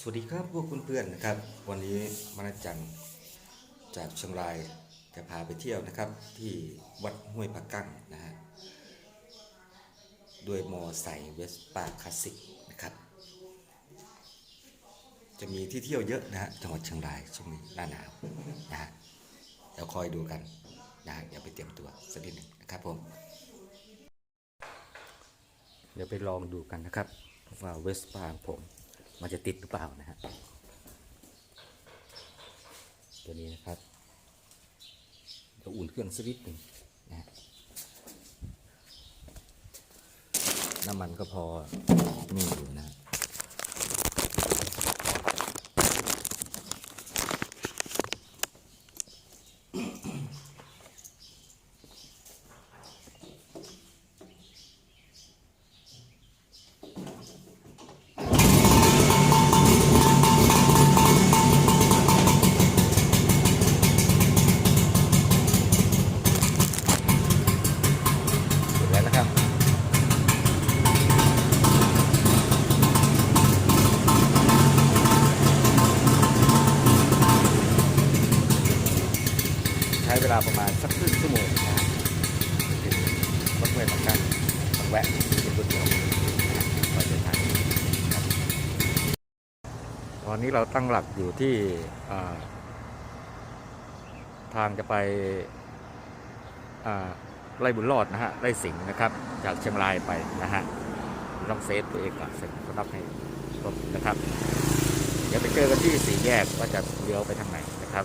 สวัสดีครับพวกคุณเพื่อนนะครับ วันนี้มนัสจันทร์จากเชียงรายจะพาไปเที่ยวนะครับ ที่วัดห้วยผักกั้งนะฮะด้วยมอไซค์เวสป้าคลาสสิกนะครับ จะมีที่เที่ยวเยอะนะฮะจังหวัดเชียงรายช่วงนี้หน้าหนาวนะฮะเดี๋ยวคอยดูกันนะฮะเดี๋ยวไปเตรียมตัวสักนิดหนึ่งนะครับผมเดี๋ยวไปลองดูกันนะครับว่าเวสป้าของผม มันจะติดหรือเปล่านะฮะตัวนี้นะครับเดี๋ยวอุ่นเครื่องสักนิดหนึ่งนะน้ำมันก็พอมีอยู่นะฮะเสร็จแล้วนะครับ ใช้เวลาประมาณสักครึ่งชั่วโมงนะฮะถึงรถเมล์เหมือนกันต้องแวะเป็นตัวเดียวนะฮะก่อนเดินทางครับตอนนี้ เราตั้งหลักอยู่ที่ทางจะไปไล่บุญรอดนะฮะไล่สิงห์นะครับ จากเชียงรายไปนะฮะต้องเซฟตัวเองก่อนเสร็จก็รับให้รบนะครับ เดี๋ยวไปเจอกันที่สี่แยกว่าจะเลี้ยวไปทางไหนนะครับ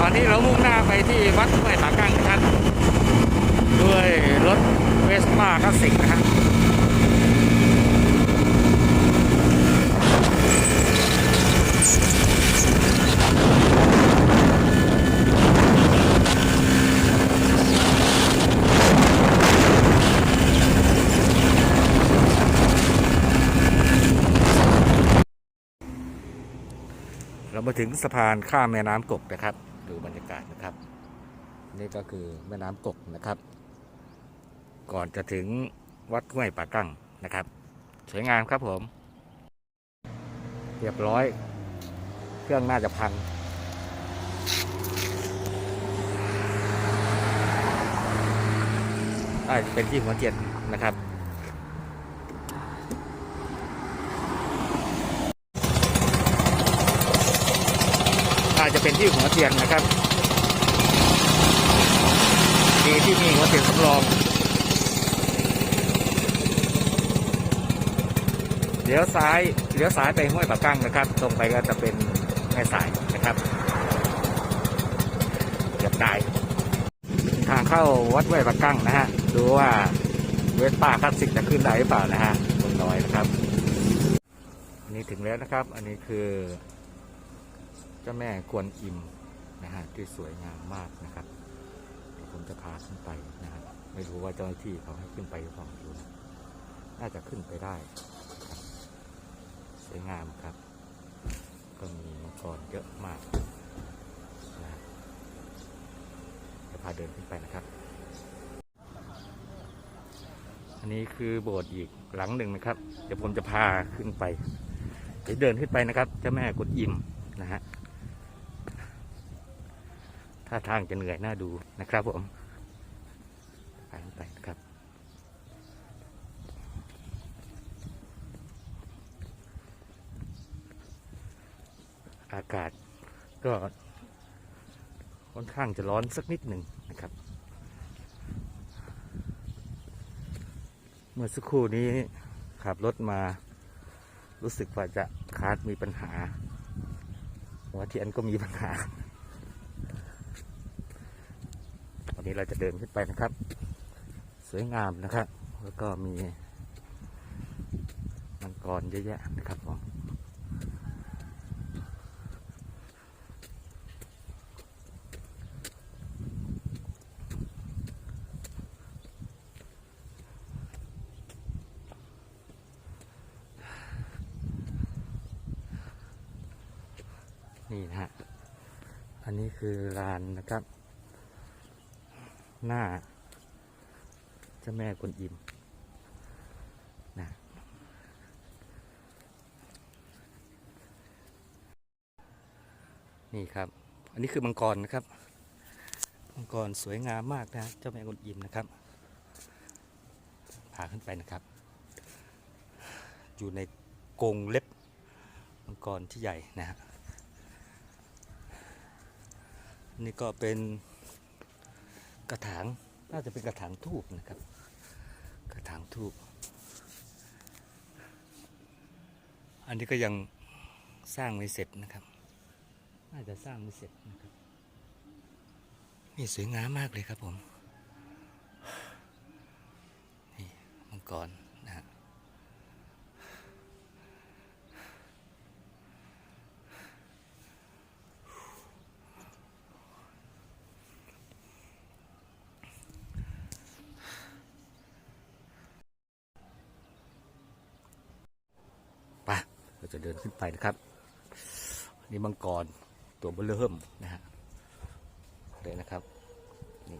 ตอนนี้เรามุ่งหน้าไปที่วัดห้วยผากั้งนะครับ ด้วยรถเวสป้าคลาสสิกนะฮะเรา มาถึงสะพานข้ามแม่น้ำกกนะครับ ดูบรรยากาศนะครับ นี่ก็คือแม่น้ำกกนะครับ ก่อนจะถึงวัดห้วยป่ากั้งนะครับ สวยงามครับผม เรียบร้อย เครื่องน่าจะพังน่าจะเป็นที่หัวเทียนนะครับ จะเป็นที่หัวเทียนนะครับดีที่มีหัวเทียนสำรอง เลี้ยวซ้ายเลี้ยวซ้ายไปห้วยปากกั้งนะครับ ตรงไปก็จะเป็นแม่สายนะครับเกือบตายทางเข้าวัดห้วยปากกั้งนะฮะดูว่าเวสป้าคลาสสิกจะขึ้นได้หรือเปล่านะฮะบนดอยนะครับ อันนี้ถึงแล้วนะครับ อันนี้คือ เจ้าแม่กวนอิมนะฮะที่สวยงามมากนะครับเดี๋ยวผมจะพาขึ้นไปนะฮะไม่รู้ว่าเจ้าหน้าที่เขาให้ขึ้นไปหรือเปล่าไม่รู้นะน่าจะขึ้นไปได้สวยงามครับ ก็มีมังกรเยอะมากนะจะพาเดินขึ้นไปนะครับ อันนี้คือโบสถ์อีกหลังหนึ่งนะครับ เดี๋ยวผมจะพาขึ้นไปเดี๋ยวเดินขึ้นไปนะครับเจ้าแม่กวนอิมนะฮะ ท่าทางจะเหนื่อยน่าดูนะครับผมไปไปนะครับอากาศก็ค่อนข้างจะร้อนสักนิดหนึ่งนะครับ เมื่อสักครู่นี้ขับรถมารู้สึกว่าจะคาร์ดมีปัญหาหัวเทียนก็มีปัญหา วันนี้เราจะเดินขึ้นไปนะครับ สวยงามนะครับ แล้วก็มีมังกรเยอะแยะนะครับผมนี่นะฮะ อันนี้คือลานนะครับ หน้าเจ้าแม่กวนอิมนะนี่ครับ อันนี้คือมังกรนะครับ มังกรสวยงามมากนะเจ้าแม่กวนอิมนะครับพาขึ้นไปนะครับ อยู่ในกรงเล็บมังกรที่ใหญ่นะฮะนี่ก็เป็น กระถางน่าจะเป็นกระถางทูบนะครับ กระถางทูบอันนี้ก็ยังสร้างไม่เสร็จนะครับ น่าจะสร้างไม่เสร็จนะครับนี่สวยงามมากเลยครับผม นี่มังกรนะฮะ ไปเรา จะเดินขึ้นไปนะครับนนี่มังกรตัวเบลเริ่มนะฮะเลยนะครับนี่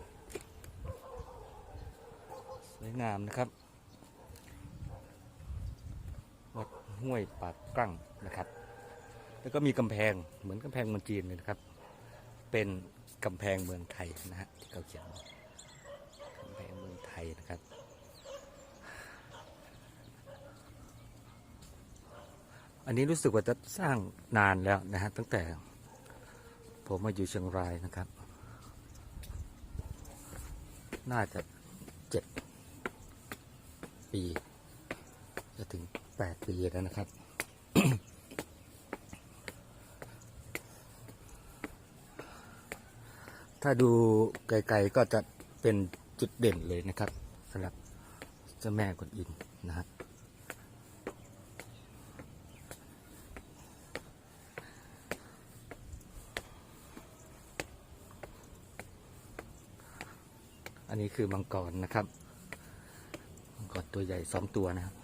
สวยงามนะครับวัดห้วยปากกลั้งนะครับ แล้วก็มีกำแพงเหมือนกำแพงเมืองจีนเลยนะครับ เป็นกำแพงเมืองไทยนะฮะที่เขาเขียนกำแพงเมืองไทยนะครับ อันนี้รู้สึกว่าจะสร้างนานแล้วนะฮะตั้งแต่ผมมาอยู่เชียงรายนะครับ น่าจะเจ็ดปี จะถึงแปดปีแล้วนะครับ ถ้าดูไกลๆก็จะเป็นจุดเด่นเลยนะครับสำหรับเจ้าแม่กวนอิมนะฮะนนี้ คือมังกรนะครับมังกรตัวใหญ่สองตัวนะครับ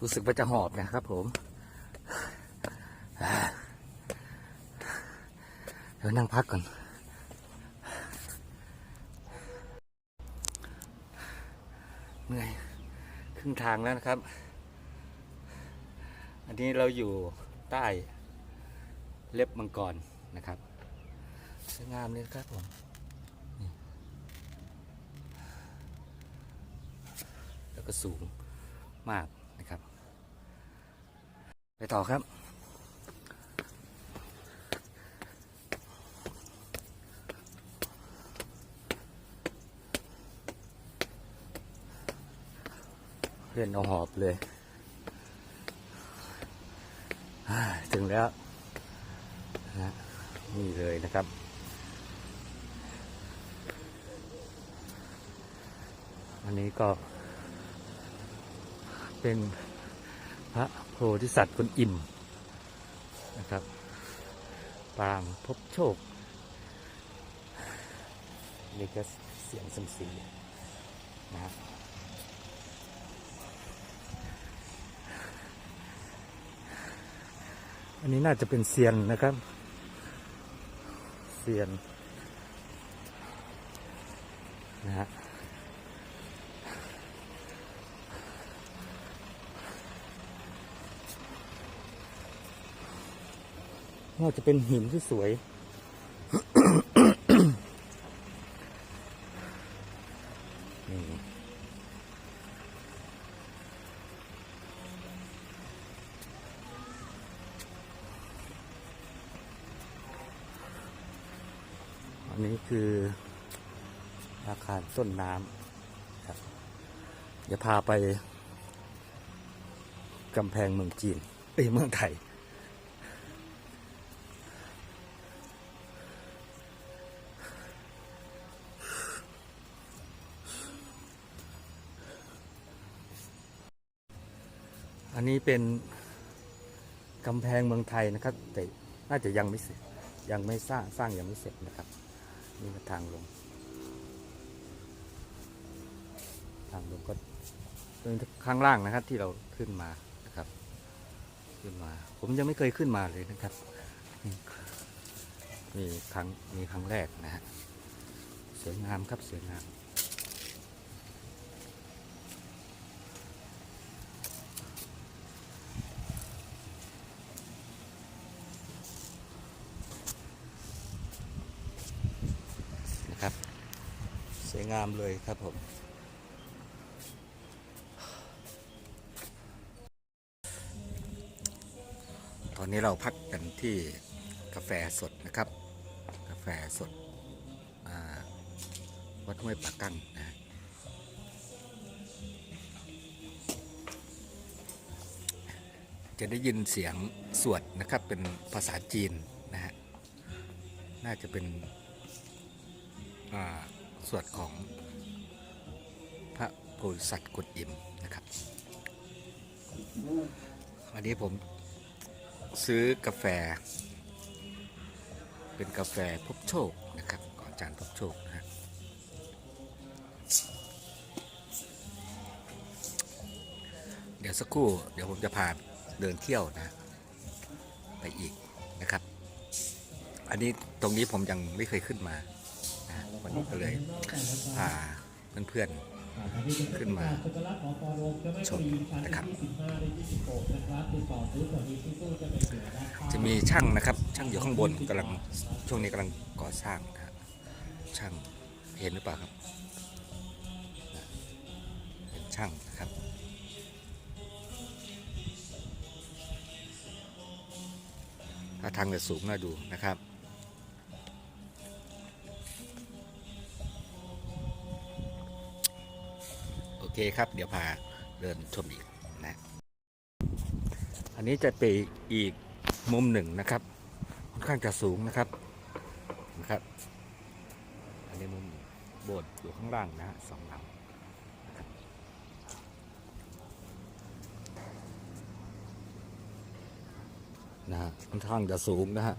รู้สึกว่าจะหอบนะครับผมเดี๋ยวนั่งพักก่อน เหนื่อยครึ่งทางแล้วนะครับ อันนี้เราอยู่ใต้ เล็บมังกรนะครับสวยงามเลยครับผมแล้วก็สูงมากนะครับ ไปต่อครับ เพื่อนเอาหอบเลย ถึงแล้ว นี่เลยนะครับ อันนี้ก็ เป็นพระโพธิสัตว์คนอิ่มนะครับ ปางพบโชคนี่ก็เสียงสมศรีนะครับอันนี้น่าจะเป็นเซียนนะครับ เซียนนะฮะน่าจะเป็นหินที่สวย ต้นน้ำครับเดี๋พาไปกำแพงเมืองจีนเอ้ยเมืองไทย อันนี้เป็นกำแพงเมืองไทยนะครับ แต่น่าจะยังไม่เสร็จยังไม่สร้างสร้างยังไม่เสร็จนะครับ นี่ทางลง ทางลงก็เป็นข้างล่างนะครับที่เราขึ้นมานะครับ ขึ้นมา ผมยังไม่เคยขึ้นมาเลยนะครับมีครั้งมีครั้งแรกนะฮะสวยงามครับสวยงามนะครับ สวยงามเลยครับผม อนนี้เราพักกันที่กาแฟสดนะครับ กาแฟสดวัดห้วยปากกั้งนะจะได้ยินเสียงสวดนะครับเป็นภาษาจีนนะฮะน่าจะเป็นสวดของพระโพธิสัตว์กุดอิมนะครับวันนี้ผม ซื้อกาแฟ เป็นกาแฟพบโชคนะครับของอาจารย์พบโชคนะฮะเดี๋ยวสักครู่เดี๋ยวผมจะพาเดินเที่ยวนะ ไปอีกนะครับ อันนี้ตรงนี้ผมยังไม่เคยขึ้นมานะวันนี้ก็เลยพาเพื่อนๆ ขึ้นมาชมนะครับจะมีช่างนะครับ ช่างอยู่ข้างบนกำลังช่วงนี้กำลังก่อสร้างนะฮะช่างเห็นหรือเปล่าครับเป็นช่างนะครับถ้าทางจะสูงน่าดูนะครับ เคครับ เดี๋ยวพาเดินชมอีกนะ อันนี้จะเป็นอีกมุมหนึ่งนะครับ ค่อนข้างจะสูงนะครับนะครับ อันนี้มุมโบสถ์อยู่ข้างล่างนะฮะสองหลังนะฮะค่อนข้างจะสูงนะฮะ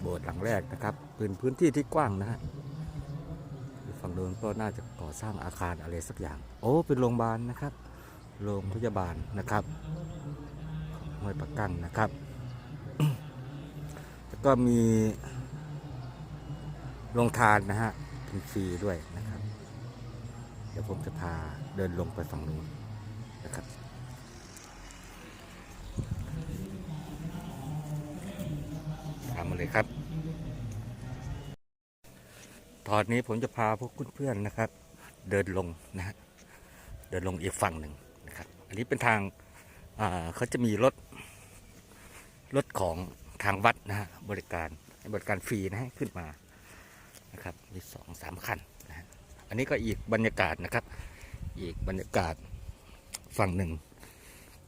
โบสถ์หลังแรกนะครับ เป็นพื้นที่ที่กว้างนะฮะ งโน้นก็น่าจะก่อสร้างอาคารอะไรสักอย่าง โอ้เป็นโรงพยาบาลนะครับ โรงพยาบาลนะครับห้วยปักกั้งนะครับ แล้วก็มีโรงทานนะฮะเป็นฟรีด้วยนะครับ เดี๋ยวผมจะพาเดินลงไปฝั่งนู้นนะครับ ตามมาเลยครับ ตอนนี้ผมจะพาพวกเพื่อนๆนะครับ เดินลงนะฮะเดินลงอีกฝั่งหนึ่งนะครับ อันนี้เป็นทางเขาจะมีรถรถของทางวัดนะฮะบริการบริการฟรีนะฮะขึ้นมานะครับมีสองสามคันนะฮะอันนี้ก็อีกบรรยากาศนะครับ อีกบรรยากาศฝั่งหนึ่ง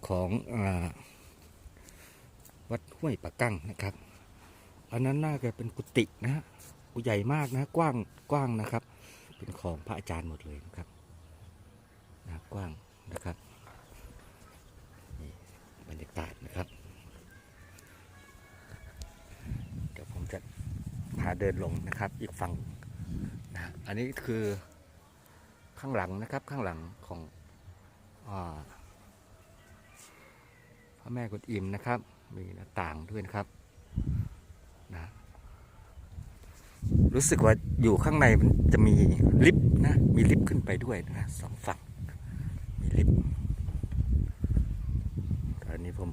ของอวัดห้วยปะกั้งนะครับ อันนั้นน่าจะเป็นกุฏินะฮะ ใหญ่มากนะกว้างกว้างนะครับ เป็นของพระอาจารย์หมดเลยนะครับนะกว้างนะครับนี่บรรยากาศนะครับเดี๋ยวผมจะพาเดินลงนะครับ อีกฝั่งนะอันนี้คือข้างหลังนะครับข้างหลังของอพระแม่กุฎอิมนะครับ มีหน้าต่างด้วยนะครับนะ รู้สึกว่าอยู่ข้างในมันจะมีลิฟต์นะ มีลิฟต์ขึ้นไปด้วยนะสองฝั่ง มีลิฟต์ตอนนี้ผม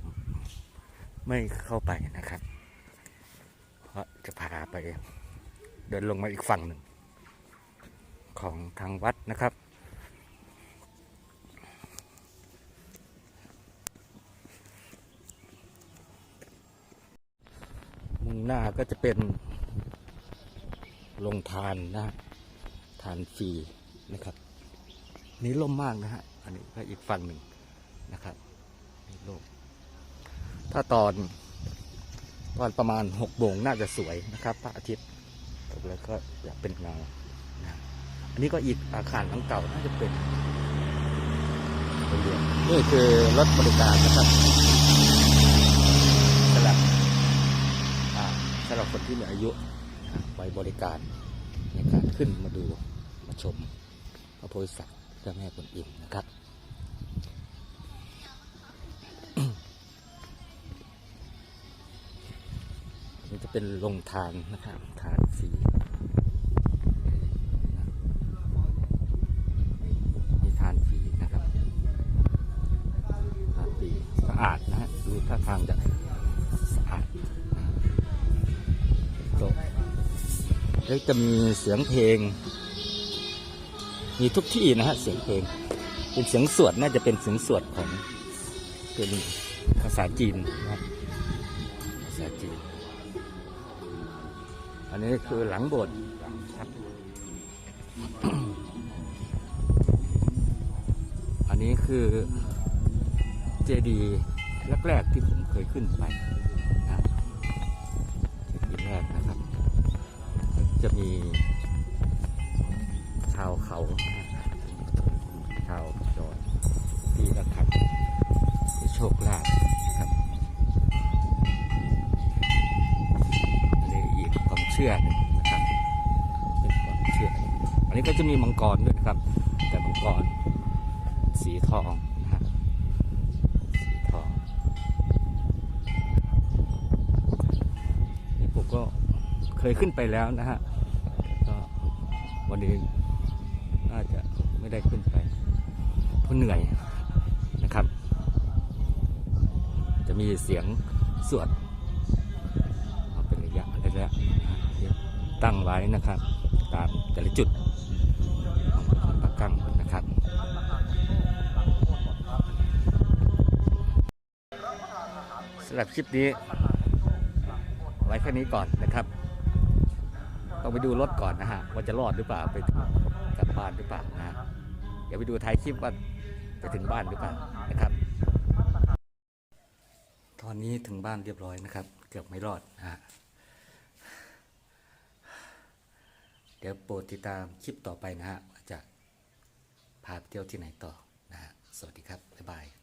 ไม่เข้าไปนะครับ เพราะจะพาไป เดินลงมาอีกฝั่งหนึ่ง ของทางวัดนะครับมุ่งหน้าก็จะเป็น โรงทานนะทานฟรีนะครับ นี่ล่มมากนะฮะอันนี้ก็อีกฝั่งหนึ่งนะครับนี่ล่มถ้าตอนตอนประมาณหกโมงน่าจะสวยนะครับพระอาทิตย์แล้วก็จะเป็นเงานะอันนี้ก็อีกอาคารหลังเก่าน่าจะเป็นไปเรียนนี่คือรถบริการนะครับสำหรับสำหรับคนที่มีอายุ ว้บริการในการขึ้นมาดูมาชมพระโพธิสัตว์เจ้าแม่กวนอิมนะครับนี่จะเป็นลงทานนะครับทานฟรี แล้วจะมีเสียงเพลง มีทุกที่นะฮะเสียงเพลง เป็นเสียงสวดน่าจะเป็นเสียงสวดของเป็นภาษาจีนนะภาษาจีน อันนี้คือหลังโบสถ์อันนี้คือเจดีย์แรก ๆ ที่ผมเคยขึ้นไป จะมีชาวเขาชาวดอยที่ระคับโชคลาภนะครับอันนี้อีกความเชื่อนนะครับเป็นความเชื่อ อันนี้ก็จะมีมังกรด้วยนะครับ แต่มังกรสีทองนะฮะสีทองนี่ผมก็เคยขึ้นไปแล้วนะฮะ วันนี้น่าจะไม่ได้ขึ้นไปเพราะเหนื่อยนะครับ จะมีเสียงสวดเป็นระยะระยะตั้งไว้นะครับ ตามแต่ละจุดของปากกั้งนะครับสำหรับคลิปนี้ ไว้แค่นี้ก่อนนะครับ ต้องไปดูรถก่อนนะฮะว่าจะรอดหรือเปล่าไปกลับบ้านหรือเปล่านะฮะเดี๋ยวไปดูท้ายคลิปว่าจะถึงบ้านหรือเปล่านะครับ ตอนนี้ถึงบ้านเรียบร้อยนะครับ เกือบไม่รอดนะฮะเดี๋ยวโปรดติดตามคลิปต่อไปนะฮะว่าจะพาไปเที่ยวที่ไหนต่อนะฮะสวัสดีครับ บ๊ายบาย